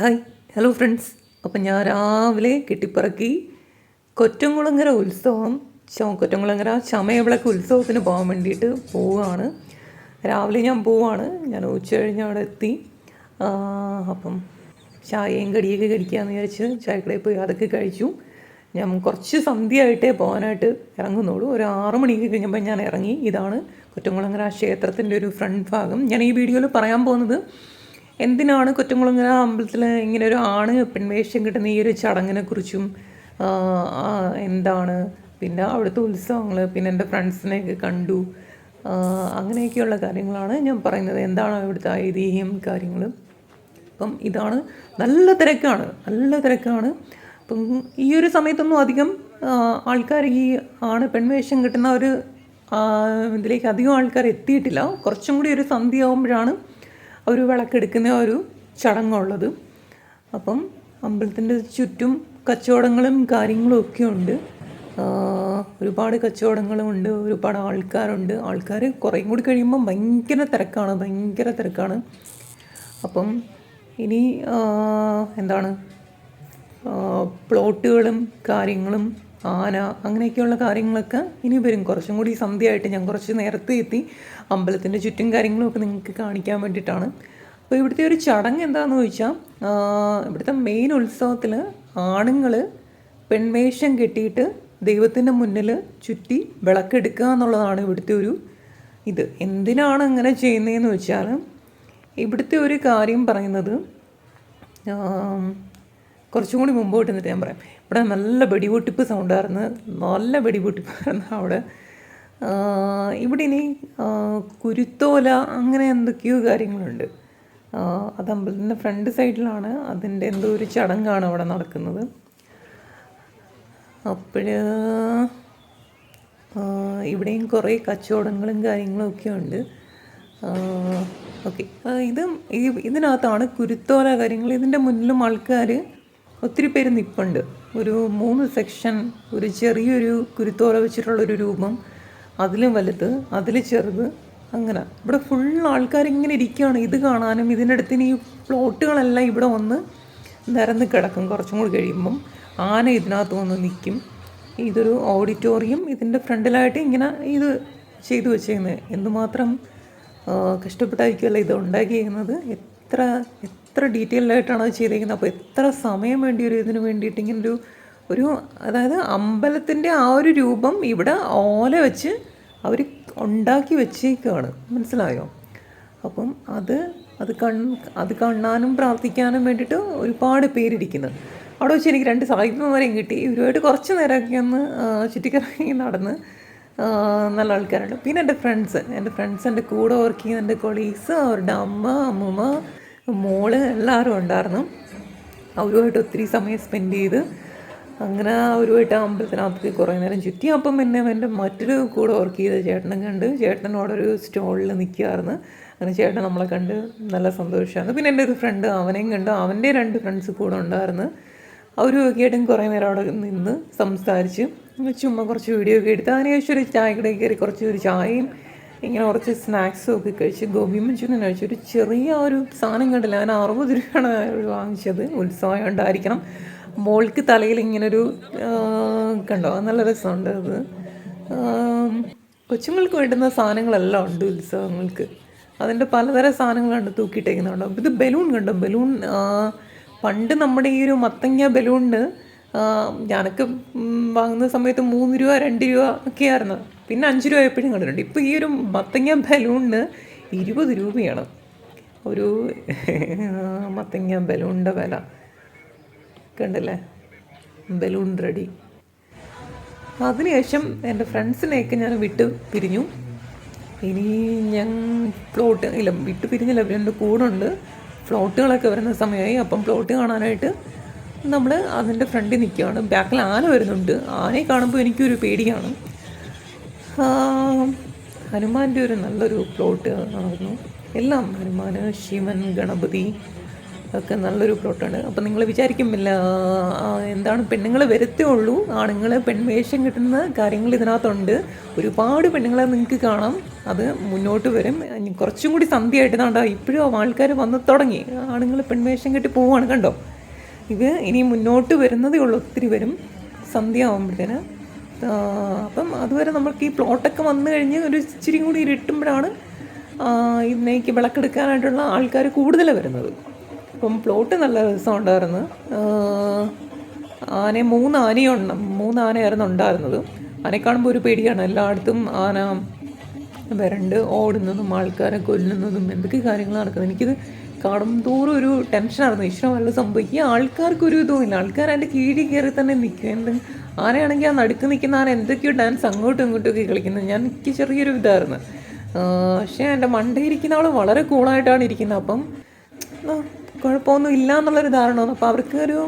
Hi hello friends. അപ്പം ഞാൻ രാവിലെ കെട്ടിപ്പിറക്കി കൊറ്റംകുളങ്ങര ഉത്സവം കൊറ്റംകുളങ്ങര ചമയവിളക്ക് ഉത്സവത്തിന് പോകാൻ വേണ്ടിയിട്ട് പോവുകയാണ് രാവിലെ ഞാൻ പോവാണ്. ഞാൻ ഉച്ച കഴിഞ്ഞ് അവിടെ എത്തി. അപ്പം ചായയും കടിയൊക്കെ കഴിക്കാമെന്ന് വിചാരിച്ച് ചായക്കടയിൽ പോയി അതൊക്കെ കഴിച്ചു. ഞാൻ കുറച്ച് സന്ധ്യയായിട്ടേ പോകാനായിട്ട് ഇറങ്ങുന്നുള്ളൂ. ഒരു ആറ് മണിക്ക് കഴിഞ്ഞപ്പോൾ ഞാൻ ഇറങ്ങി. ഇതാണ് കൊറ്റംകുളങ്ങര ക്ഷേത്രത്തിന്റെ ഒരു ഫ്രണ്ട് ഭാഗം. ഞാൻ ഈ വീഡിയോയിൽ പറയാൻ പോകുന്നത് എന്തിനാണ് കൊറ്റംകുളങ്ങര അമ്പലത്തിൽ ഇങ്ങനെ ഒരു ആണ് പെൺവേഷം കിട്ടുന്ന ഈ ഒരു ചടങ്ങിനെ കുറിച്ചും എന്താണ്? പിന്നെ അവിടുത്തെ ഉത്സവങ്ങൾ പിന്നെ എന്റെ ഫ്രണ്ട്സിനെയൊക്കെ കണ്ടു. അങ്ങനെയൊക്കെയുള്ള കാര്യങ്ങളാണ് ഞാൻ പറയുന്നത്. എന്താണ് ഇവിടുത്തെ ഐതിഹ്യം കാര്യങ്ങളും? അപ്പം ഇതാണ് നല്ല തിരക്കാണ് നല്ല തിരക്കാണ്. അപ്പം ഈ ഒരു സമയത്തൊന്നും അധികം ആൾക്കാർ ഈ ആണ് പെൺവേഷം കിട്ടുന്ന ഒരു ഇതിലേക്ക് അധികം ആൾക്കാർ എത്തിയിട്ടില്ല. കുറച്ചും കൂടി ഒരു സന്ധ്യ ആകുമ്പോഴാണ് ഒരു വിളക്കെടുക്കുന്ന ഒരു ചടങ്ങുള്ളത്. അപ്പം അമ്പലത്തിന്റെ ചുറ്റും കച്ചവടങ്ങളും കാര്യങ്ങളും ഒക്കെ ഉണ്ട്. ഒരുപാട് കച്ചവടങ്ങളുമുണ്ട് ഒരുപാട് ആൾക്കാരുണ്ട്. ആൾക്കാർ കുറേ കൂടി കഴിയുമ്പം ഭയങ്കര തിരക്കാണ് ഭയങ്കര തിരക്കാണ്. അപ്പം ഇനി എന്താണ്? പ്ലോട്ടുകളും കാര്യങ്ങളും ആന അങ്ങനെയൊക്കെയുള്ള കാര്യങ്ങളൊക്കെ ഇനി വരും. കുറച്ചും കൂടി സന്ധ്യയായിട്ട് ഞാൻ കുറച്ച് നേരത്തെ എത്തി. അമ്പലത്തിന്റെ ചുറ്റും കാര്യങ്ങളൊക്കെ നിങ്ങൾക്ക് കാണിക്കാൻ വേണ്ടിയിട്ടാണ്. അപ്പോൾ ഇവിടുത്തെ ഒരു ചടങ്ങ് എന്താണെന്ന് ചോദിച്ചാൽ ഇവിടുത്തെ മെയിൻ ഉത്സവത്തിൽ ആണുങ്ങൾ പെൺവേഷം കെട്ടിയിട്ട് ദൈവത്തിന്റെ മുന്നിൽ ചുറ്റി വിളക്കെടുക്കുക എന്നുള്ളതാണ് ഇവിടുത്തെ ഒരു ഇത്. എന്തിനാണ് അങ്ങനെ ചെയ്യുന്നതെന്ന് വെച്ചാൽ ഇവിടുത്തെ ഒരു കാര്യം പറയുന്നത് കുറച്ചും കൂടി മുമ്പോട്ട് നിന്നിട്ട് ഞാൻ പറയാം. ഇവിടെ നല്ല വെടിപൊട്ടിപ്പ് സൗണ്ടായിരുന്നു നല്ല വെടിപൊട്ടിപ്പായിരുന്നു അവിടെ. ഇവിടെ ഇനി കുരുത്തോല അങ്ങനെ എന്തൊക്കെയോ കാര്യങ്ങളുണ്ട്. അത് അമ്പലത്തിന്റെ ഫ്രണ്ട് സൈഡിലാണ് അതിന്റെ എന്തോ ഒരു ചടങ്ങാണ് അവിടെ നടക്കുന്നത്. അപ്പോൾ ഇവിടെയും കുറേ കച്ചവടങ്ങളും കാര്യങ്ങളും ഒക്കെ ഉണ്ട്. ഓക്കെ ഇത് ഇതിനകത്താണ് കുരുത്തോല കാര്യങ്ങൾ. ഇതിന്റെ മുന്നിലും ആൾക്കാർ ഒത്തിരി പേര് നിൽപ്പുണ്ട് ഒരു മൂന്ന് സെക്ഷൻ ഒരു ചെറിയൊരു കുരുത്തോല വെച്ചിട്ടുള്ളൊരു രൂപം അതിലും വലുത് അതിൽ ചെറുത് അങ്ങനെ. ഇവിടെ ഫുൾ ആൾക്കാർ ഇങ്ങനെ ഇരിക്കുകയാണ്. ഇത് കാണാനും ഇതിന്റെ അടുത്തിന് ഈ പ്ലോട്ടുകളെല്ലാം ഇവിടെ വന്ന് നിരന്ന് കിടക്കും കുറച്ചും കൂടി കഴിയുമ്പം. ആന ഇതിനകത്ത് വന്ന് നിൽക്കും. ഇതൊരു ഓഡിറ്റോറിയം ഇതിന്റെ ഫ്രണ്ടിലായിട്ട് ഇങ്ങനെ ഇത് ചെയ്തു വെച്ചേക്കുന്നത് എന്തുമാത്രം കഷ്ടപ്പെട്ടായിരിക്കുമല്ലോ ഇത് ഉണ്ടാക്കിയിരിക്കുന്നത് എത്ര എത്ര ഡീറ്റെയിൽഡ് ആയിട്ടാണ് അത് ചെയ്തേക്കുന്നത്. അപ്പോൾ എത്ര സമയം വേണ്ടി വരും ഇതിന് വേണ്ടിയിട്ട്? ഇങ്ങനെ ഒരു ഒരു അതായത് അമ്പലത്തിന്റെ ആ ഒരു രൂപം ഇവിടെ ഓല വെച്ച് അവർ ഉണ്ടാക്കി വെച്ചേക്കാണ്. മനസ്സിലായോ? അപ്പം അത് അത് കൺ അത് കാണാനും പ്രാർത്ഥിക്കാനും വേണ്ടിയിട്ട് ഒരുപാട് പേരിരിക്കുന്നത് അവിടെ വെച്ച് എനിക്ക് രണ്ട് സാഹിത്യമാരെയും കിട്ടി. ഇവരുമായിട്ട് കുറച്ച് നേരമൊക്കെ ഒന്ന് ചുറ്റിക്കറങ്ങി നടന്ന് നല്ല ആൾക്കാരുണ്ട്. പിന്നെ എന്റെ ഫ്രണ്ട്സ് എന്റെ ഫ്രണ്ട്സ് എന്റെ കൂടെ വർക്ക് ചെയ്യുന്ന എന്റെ കൊളീഗ്സ് അവരുടെ അമ്മ അമ്മൂമ്മ മോൾ എല്ലാവരും ഉണ്ടായിരുന്നു. അവരുമായിട്ട് ഒത്തിരി സമയം സ്പെൻഡ് ചെയ്ത് അങ്ങനെ അവരുമായിട്ട് അമ്പലത്തിനകത്തേക്ക് കുറേ നേരം ചുറ്റി. അപ്പം പിന്നെ എന്റെ മറ്റൊരു കൂടെ വർക്ക് ചെയ്ത ചേട്ടനെ കണ്ട് ചേട്ടൻ ഒരു സ്റ്റോളിൽ നിൽക്കുമായിരുന്നു അങ്ങനെ ചേട്ടൻ നമ്മളെ കണ്ട് നല്ല സന്തോഷമാണ് പിന്നെ എന്റെ ഒരു ഫ്രണ്ട് അവനെയും കണ്ട് അവന്റെ രണ്ട് ഫ്രണ്ട്സ് കൂടെ ഉണ്ടായിരുന്നു. അവരും ഒക്കെ ആയിട്ടും കുറേ നേരം അവിടെ നിന്ന് സംസാരിച്ച് ചുമ്മാ കുറച്ച് വീഡിയോ ഒക്കെ എടുത്ത്. അതിനുശേഷം ഒരു ചായ ചായക്കടയിൽ കയറി കുറച്ച് ഒരു ചായയും ഇങ്ങനെ കുറച്ച് സ്നാക്സും ഒക്കെ കഴിച്ച് ഗോപി മഞ്ചൂരിയൻ കഴിച്ചു ഒരു ചെറിയ ഒരു സാധനം കണ്ടില്ല. ഞാൻ അറുപത് രൂപയാണ് വാങ്ങിച്ചത്. ഉത്സവം ഉണ്ടായിരിക്കണം. മോൾക്ക് തലയിൽ ഇങ്ങനൊരു കണ്ടോ? നല്ല രസമുണ്ട് അത്. കൊച്ചുങ്ങൾക്ക് വേണ്ടുന്ന സാധനങ്ങളെല്ലാം ഉണ്ട് ഉത്സവങ്ങൾക്ക്. അതിന്റെ പലതരം സാധനങ്ങളുണ്ട് തൂക്കിയിട്ടേക്കുന്നുണ്ടോ ഇത് ബലൂൺ കണ്ടോ? ബലൂൺ പണ്ട് നമ്മുടെ ഈ ഒരു മത്തങ്ങ ബലൂണിന് ഞാനൊക്കെ വാങ്ങുന്ന സമയത്ത് മൂന്ന് രൂപ രണ്ട് രൂപ ഒക്കെയായിരുന്നു. പിന്നെ അഞ്ച് രൂപ എപ്പോഴും കണ്ടിട്ടുണ്ട്. ഇപ്പോൾ ഈ ഒരു മത്തങ്ങ ബലൂണിന് ഇരുപത് രൂപയാണ്. ഒരു മത്തങ്ങ ബലൂണിന്റെ വില. കണ്ടല്ലേ? Balloon ready. അതിനുശേഷം എന്റെ ഫ്രണ്ട്സിനെയൊക്കെ ഞാൻ വിട്ട് പിരിഞ്ഞു. ഇനി ഞാൻ ഫ്ലോട്ട് ഇല്ല വിട്ട് പിരിഞ്ഞില്ല എന്റെ കൂടെ ഉണ്ട്. ഫ്ലോട്ടുകളൊക്കെ വരുന്ന സമയമായി. അപ്പം ഫ്ലോട്ട് കാണാനായിട്ട് നമ്മൾ അതിന്റെ ഫ്രണ്ടിൽ നിൽക്കുകയാണ്. ബാക്കിൽ ആന വരുന്നുണ്ട്. ആനയെ കാണുമ്പോൾ എനിക്കൊരു പേടിയാണ്. ഹനുമാന്റെ ഒരു നല്ലൊരു പ്ലോട്ട് ആയിരുന്നു. എല്ലാം ഹനുമാൻ ശിവൻ ഗണപതി ഒക്കെ നല്ലൊരു പ്ലോട്ടാണ് അപ്പം നിങ്ങൾ വിചാരിക്കുമില്ല എന്താണ് പെണ്ണുങ്ങൾ വരത്തേ ഉള്ളൂ ആണുങ്ങൾ പെൺവേഷം കിട്ടുന്ന കാര്യങ്ങൾ ഇതിനകത്തുണ്ട്. ഒരുപാട് പെണ്ണുങ്ങളെ നിങ്ങൾക്ക് കാണാം. അത് മുന്നോട്ട് വരും. കുറച്ചും കൂടി സന്ധ്യയായിട്ട് കണ്ടോ ഇപ്പോഴും ആൾക്കാർ വന്ന് തുടങ്ങി. ആണുങ്ങൾ പെൺവേഷം കെട്ടി പോവുകയാണ് കണ്ടോ? ഇത് ഇനി മുന്നോട്ട് വരുന്നതേ ഉള്ളൂ ഒത്തിരി വരും. സന്ധ്യ ആകുമ്പോഴത്തേന് അപ്പം അതുവരെ നമുക്ക് ഈ പ്ലോട്ടൊക്കെ വന്നു കഴിഞ്ഞ് ഒരു ഇച്ചിരി കൂടി ഇരുട്ടുമ്പോഴാണ് ഇതിനേക്ക് വിളക്കെടുക്കാനായിട്ടുള്ള ആൾക്കാർ കൂടുതൽ വരുന്നത്. അപ്പം പ്ലോട്ട് നല്ല രസമുണ്ടായിരുന്നു. ആന മൂന്ന് ആനയുണ്ട് മൂന്ന് ആനയായിരുന്നു ഉണ്ടായിരുന്നത്. ആനയെ കാണുമ്പോൾ ഒരു പേടിയാണ് എല്ലായിടത്തും ആന വരണ്ട് ഓടുന്നതും ആൾക്കാരെ കൊല്ലുന്നതും എന്തൊക്കെ കാര്യങ്ങൾ നടക്കുന്നത്. എനിക്കിത് കാണും തോറും ഒരു ടെൻഷനായിരുന്നു ഇഷ്ടം വല്ല സംഭവിക്കുക ആൾക്കാർക്ക് ഒരു ഇതും ഇല്ല. ആൾക്കാർ അതിന്റെ കീഴിൽ കയറി തന്നെ നിൽക്കുക എന്ത് ആനയാണെങ്കിൽ ആ നടുക്ക് നിൽക്കുന്ന ആന എന്തൊക്കെയോ ഡാൻസ് അങ്ങോട്ടും ഇങ്ങോട്ടും ഒക്കെ കളിക്കുന്നത് ഞാൻ എനിക്ക് ചെറിയൊരു ഇതായിരുന്നു. പക്ഷേ എന്റെ മണ്ടയിരിക്കുന്ന ആൾ വളരെ കൂളായിട്ടാണ് ഇരിക്കുന്നത്. അപ്പം കുഴപ്പമൊന്നും ഇല്ല എന്നുള്ളൊരു ധാരണ വന്നു. അപ്പോൾ അവർക്ക് ഒരു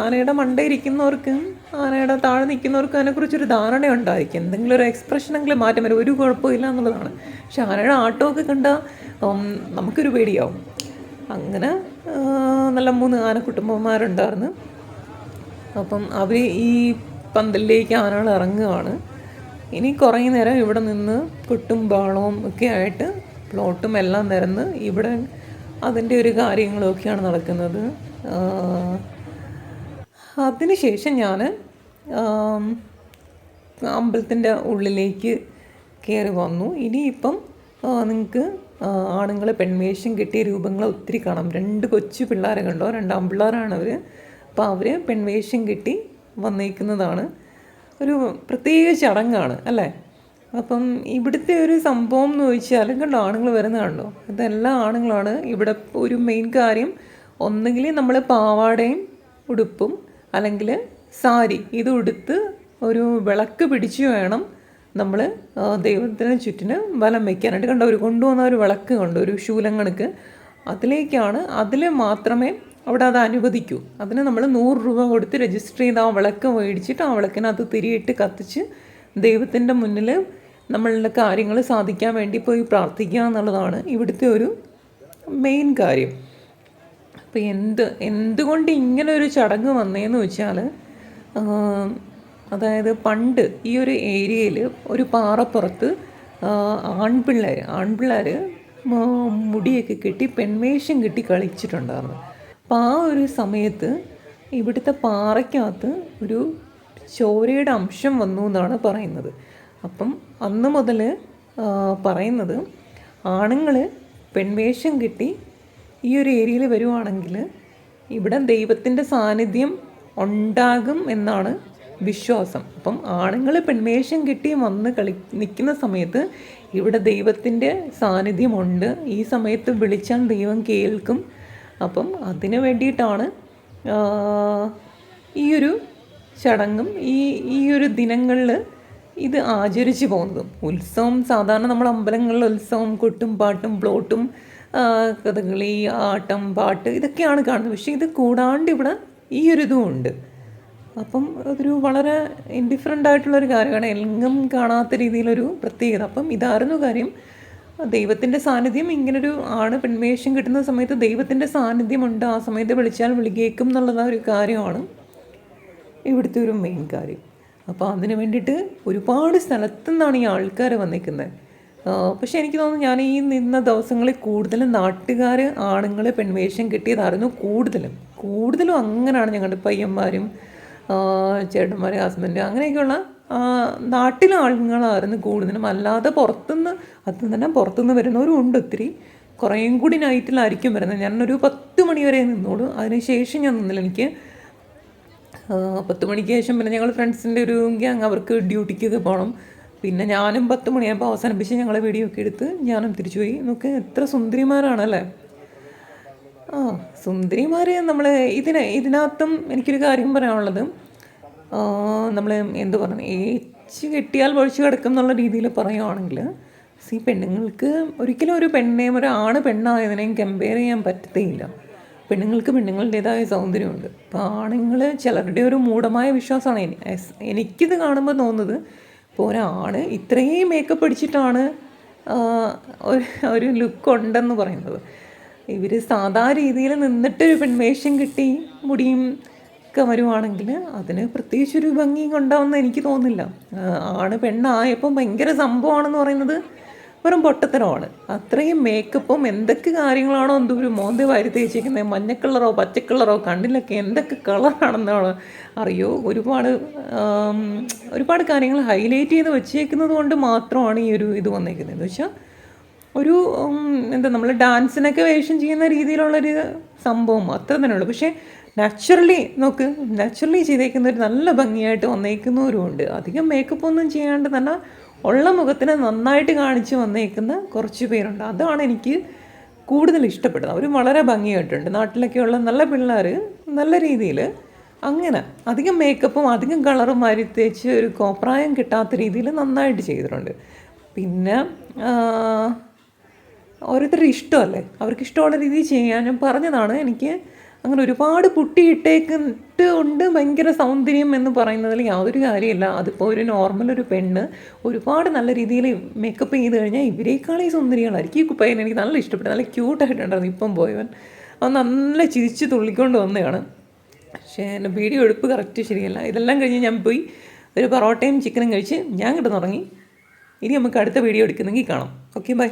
ആനയുടെ മണ്ട ഇരിക്കുന്നവർക്കും ആനയുടെ താഴെ നിൽക്കുന്നവർക്കും അതിനെക്കുറിച്ചൊരു ധാരണ ഉണ്ടായിരിക്കും. എന്തെങ്കിലും ഒരു എക്സ്പ്രഷനെങ്കിലും മാറ്റം വരും. ഒരു കുഴപ്പമില്ല എന്നുള്ളതാണ്. പക്ഷെ ആനയുടെ ആട്ടമൊക്കെ കണ്ടാൽ നമുക്കൊരു പേടിയാവും. അങ്ങനെ നല്ല മൂന്ന് ആന കുടുംബന്മാരുണ്ടായിരുന്നു. അപ്പം അവർ ഈ പന്തലിലേക്ക് ആനകൾ ഇറങ്ങുകയാണ് ഇനി കുറേ നേരം ഇവിടെ നിന്ന് കൊട്ടും ബാളവും ഒക്കെ ആയിട്ട് പ്ലോട്ടും എല്ലാം നിരന്ന് ഇവിടെ അതിന്റെ ഒരു കാര്യങ്ങളൊക്കെയാണ് നടക്കുന്നത്. അതിനുശേഷം ഞാൻ അമ്പലത്തിന്റെ ഉള്ളിലേക്ക് കയറി വന്നു. ഇനിയിപ്പം നിങ്ങൾക്ക് ആണുങ്ങൾ പെൺവേഷം കെട്ടിയ രൂപങ്ങൾ ഒത്തിരി കാണാം. രണ്ട് കൊച്ചു പിള്ളേരെ കണ്ടോ? രണ്ട് ആൺപിള്ളേരാണ് അവർ അപ്പോൾ അവർ പെൺവേഷം കെട്ടി വന്നേക്കുന്നതാണ്. ഒരു പ്രത്യേക ചടങ്ങാണ് അല്ലേ? അപ്പം ഇവിടുത്തെ ഒരു സംഭവം എന്ന് ചോദിച്ചാൽ കണ്ടോ? ആണുങ്ങൾ വരുന്ന കണ്ടോ? ഇതെല്ലാം ആണുങ്ങളാണ്. ഇവിടെ ഒരു മെയിൻ കാര്യം ഒന്നുകിൽ നമ്മൾ പാവാടയും ഉടുപ്പും അല്ലെങ്കിൽ സാരി. ഇത് ഉടുത്ത് ഒരു വിളക്ക് പിടിച്ചു വേണം നമ്മൾ ദൈവത്തിന് ചുറ്റിന് വലം വയ്ക്കാനായിട്ട് കണ്ടോ ഒരു കൊണ്ടുവന്ന ഒരു വിളക്ക് കണ്ടു ഒരു ശൂലം കണക്ക് അതിലേക്കാണ് അതിൽ മാത്രമേ അവിടെ അത് അനുവദിക്കൂ. അതിന് നമ്മൾ നൂറ് രൂപ കൊടുത്ത് രജിസ്റ്റർ ചെയ്ത് ആ വിളക്ക് മേടിച്ചിട്ട് ആ വിളക്കിനകത്ത് തിരിയിട്ട് കത്തിച്ച് ദൈവത്തിന്റെ മുന്നിൽ നമ്മളുടെ കാര്യങ്ങൾ സാധിക്കാൻ വേണ്ടി പോയി പ്രാർത്ഥിക്കുക എന്നുള്ളതാണ് ഇവിടുത്തെ ഒരു മെയിൻ കാര്യം. അപ്പോൾ എന്ത് എന്തുകൊണ്ട് ഇങ്ങനെ ഒരു ചടങ്ങ് വന്നേന്ന് വെച്ചാൽ അതായത് പണ്ട് ഈ ഒരു ഏരിയയിൽ ഒരു പാറപ്പുറത്ത് ആൺപിള്ളേർ ആൺപിള്ളേർ മുടിയൊക്കെ കെട്ടി പെൺവേഷം കെട്ടി കളിച്ചിട്ടുണ്ടായിരുന്നു. അപ്പോൾ ആ ഒരു സമയത്ത് ഇവിടുത്തെ പാറയ്ക്കകത്ത് ഒരു ചോരയുടെ അംശം വന്നു എന്നാണ് പറയുന്നത്. അപ്പം അന്ന് മുതൽ പറയുന്നത് ആണുങ്ങൾ പെൺവേഷം കെട്ടി ഈ ഒരു ഏരിയയിൽ വരുവാണെങ്കിൽ ഇവിടെ ദൈവത്തിന്റെ സാന്നിധ്യം ഉണ്ടാകും എന്നാണ് വിശ്വാസം. അപ്പം ആണുങ്ങൾ പെൺവേഷം കെട്ടി വന്ന് കളി നിൽക്കുന്ന സമയത്ത് ഇവിടെ ദൈവത്തിന്റെ സാന്നിധ്യമുണ്ട്. ഈ സമയത്ത് വിളിച്ചാൽ ദൈവം കേൾക്കും. അപ്പം അതിന് വേണ്ടിയിട്ടാണ് ഈയൊരു ചടങ്ങും ഈ ഈ ഒരു ദിനങ്ങളിൽ ഇത് ആചരിച്ചു പോകുന്നതും. ഉത്സവം സാധാരണ നമ്മൾ അമ്പലങ്ങളിൽ ഉത്സവം കൊട്ടും പാട്ടും പ്ലോട്ടും കഥകളി ആട്ടം പാട്ട് ഇതൊക്കെയാണ് കാണുന്നത്. പക്ഷേ ഇത് കൂടാണ്ട് ഇവിടെ ഈ ഒരു ഇതും ഉണ്ട്. അപ്പം അതൊരു വളരെ ഇൻഡിഫറെന്റ് ആയിട്ടുള്ളൊരു കാര്യമാണ്. എങ്ങും കാണാത്ത രീതിയിലൊരു പ്രത്യേകത. അപ്പം ഇതായിരുന്നു കാര്യം. ദൈവത്തിന്റെ സാന്നിധ്യം ഇങ്ങനൊരു ആണ്. പെൺവേഷം കിട്ടുന്ന സമയത്ത് ദൈവത്തിന്റെ സാന്നിധ്യമുണ്ട് ആ സമയത്ത് വിളിച്ചാൽ വിളികേക്കും എന്നുള്ളത് ഒരു കാര്യമാണ്. ഇവിടുത്തെ ഒരു മെയിൻ കാര്യം. അപ്പോൾ അതിന് വേണ്ടിയിട്ട് ഒരുപാട് സ്ഥലത്തു നിന്നാണ് ഈ ആൾക്കാർ വന്നിരിക്കുന്നത്. പക്ഷേ എനിക്ക് തോന്നുന്നു ഞാൻ ഈ നിന്ന ദിവസങ്ങളിൽ കൂടുതലും നാട്ടുകാർ ആണുങ്ങൾ പെൺവേഷം കിട്ടിയതായിരുന്നു കൂടുതലും. കൂടുതലും അങ്ങനെയാണ് ഞങ്ങളുടെ പയ്യന്മാരും ചേട്ടന്മാർ ഹസ്ബൻഡ് അങ്ങനെയൊക്കെയുള്ള നാട്ടിലെ ആളുകളായിരുന്നു കൂടുതലും. അല്ലാതെ പുറത്തുനിന്ന് അത് തന്നെ പുറത്തുനിന്ന് വരുന്നവരും ഉണ്ട് ഒത്തിരി. കുറേയും കൂടി നൈറ്റിലായിരിക്കും വരുന്നത്. ഞാനൊരു പത്ത് മണി വരെ നിന്നോളൂ. അതിനുശേഷം ഞാൻ നിന്നില്ല. എനിക്ക് പത്ത് മണിക്ക് ശേഷം പിന്നെ ഞങ്ങൾ ഫ്രണ്ട്സിന്റെ ഒരു ഗ്യാങ് അവർക്ക് ഡ്യൂട്ടിക്കൊക്കെ പോകണം. പിന്നെ ഞാനും പത്ത് മണിയാകുമ്പോൾ അവസാനിപ്പിച്ച് ഞങ്ങളെ വീഡിയോ ഒക്കെ എടുത്ത് ഞാനും തിരിച്ചുപോയി. നോക്ക് എത്ര സുന്ദരിമാരാണല്ലേ? ആ സുന്ദരിമാർ നമ്മൾ ഇതിന് ഇതിനകത്തും എനിക്കൊരു കാര്യം പറയാനുള്ളത്. നമ്മൾ എന്ത് പറഞ്ഞു ഏച്ച് കെട്ടിയാൽ ഒഴിച്ചു കിടക്കും എന്നുള്ള രീതിയിൽ പറയുവാണെങ്കിൽ സി പെണ്ണുങ്ങൾക്ക് ഒരിക്കലും ഒരു പെണ്ണിനെയും ഒരു ആണ് പെണ്ണായതിനെയും കമ്പയർ ചെയ്യാൻ പറ്റത്തേയില്ല പെണ്ണുങ്ങൾക്ക് പെണ്ണുങ്ങളുടേതായ സൗന്ദര്യമുണ്ട്. അപ്പോൾ ആണുങ്ങൾ ചിലരുടെ ഒരു മൂഢമായ വിശ്വാസമാണ്. എനിക്കിത് കാണുമ്പോൾ തോന്നുന്നത് ഇപ്പോൾ ഒരാണ് ഇത്രയും മേക്കപ്പ് അടിച്ചിട്ടാണ് ഒരു ലുക്ക് ഉണ്ടെന്ന് പറയുന്നത്. ഇവർ സാധാ രീതിയിൽ നിന്നിട്ടൊരു പെൺവേഷം കിട്ടി മുടിയും ഒക്കെ വരുവാണെങ്കിൽ അതിന് പ്രത്യേകിച്ചൊരു ഭംഗി കൊണ്ടാവുന്ന എനിക്ക് തോന്നുന്നില്ല. ആ, ആണ് പെണ്ണായപ്പം ഭയങ്കര സംഭവമാണെന്ന് പറയുന്നത് വെറും പൊട്ടത്തരമാണ്. അത്രയും മേക്കപ്പും എന്തൊക്കെ കാര്യങ്ങളാണോ എന്തോ ഒരു മോന്തി വാരി തേച്ചിരിക്കുന്നത്. മഞ്ഞ കളറോ പച്ച കളറോ കണ്ണിലൊക്കെ എന്തൊക്കെ കളറാണെന്നാണ് അറിയോ? ഒരുപാട് ഒരുപാട് കാര്യങ്ങൾ ഹൈലൈറ്റ് ചെയ്ത് വെച്ചേക്കുന്നത് കൊണ്ട് മാത്രമാണ് ഈ ഒരു ഇത് വന്നേക്കുന്നത്. എന്ന് വെച്ചാൽ ഒരു എന്താ നമ്മൾ ഡാൻസിനൊക്കെ വേഷം ചെയ്യുന്ന രീതിയിലുള്ളൊരു സംഭവം അത്ര തന്നെ ഉള്ളൂ. പക്ഷേ നാച്ചുറലി നോക്ക് നാച്ചുറലി ചെയ്തേക്കുന്ന ഒരു നല്ല ഭംഗിയായിട്ട് വന്നേക്കുന്നവരുമുണ്ട്. അധികം മേക്കപ്പ് ഒന്നും ചെയ്യാണ്ട് തന്നെ ഉള്ള മുഖത്തിനെ നന്നായിട്ട് കാണിച്ച് വന്നേക്കുന്ന കുറച്ച് പേരുണ്ട്. അതാണ് എനിക്ക് കൂടുതൽ ഇഷ്ടപ്പെടുന്നത്. അവർ വളരെ ഭംഗിയായിട്ടുണ്ട്. നാട്ടിലൊക്കെയുള്ള നല്ല പിള്ളേർ നല്ല രീതിയിൽ അങ്ങനെ അധികം മേക്കപ്പും അധികം കളറും മാരി തേച്ച് ഒരു കോപ്രായം കിട്ടാത്ത രീതിയിൽ നന്നായിട്ട് ചെയ്തിട്ടുണ്ട്. പിന്നെ ഓരോരുത്തരുടെ ഇഷ്ടമല്ലേ? അവർക്ക് ഇഷ്ടമുള്ള രീതിയിൽ ചെയ്യാൻ ഞാൻ പറഞ്ഞതാണ്. എനിക്ക് അങ്ങനെ ഒരുപാട് പുട്ടിയിട്ടേക്കിട്ട് ഉണ്ട് ഭയങ്കര സൗന്ദര്യം എന്ന് പറയുന്നതിൽ യാതൊരു കാര്യമില്ല. അതിപ്പോൾ ഒരു നോർമൽ ഒരു പെണ്ണ് ഒരുപാട് നല്ല രീതിയിൽ മേക്കപ്പ് ചെയ്ത് കഴിഞ്ഞാൽ ഇവരേക്കാളീ സുന്ദരികളായിരിക്കും. ഈ കുപ്പയൻ എനിക്ക് നല്ല ഇഷ്ടപ്പെട്ടു. നല്ല ക്യൂട്ടായിട്ടുണ്ടായിരുന്നു ഇപ്പം പോയവൻ. അവൻ നല്ല ചിരിച്ച് തുള്ളിക്കൊണ്ട് വന്നതാണ്. പക്ഷേ എന്റെ വീഡിയോ എടുപ്പ് കറക്റ്റ് ശരിയല്ല. ഇതെല്ലാം കഴിഞ്ഞ് ഞാൻ പോയി ഒരു പൊറോട്ടയും ചിക്കനും കഴിച്ച് ഞാൻ കിടന്നുറങ്ങി. ഇനി നമുക്ക് അടുത്ത വീഡിയോ എടുക്കുന്നെങ്കിൽ കാണാം. Okay bye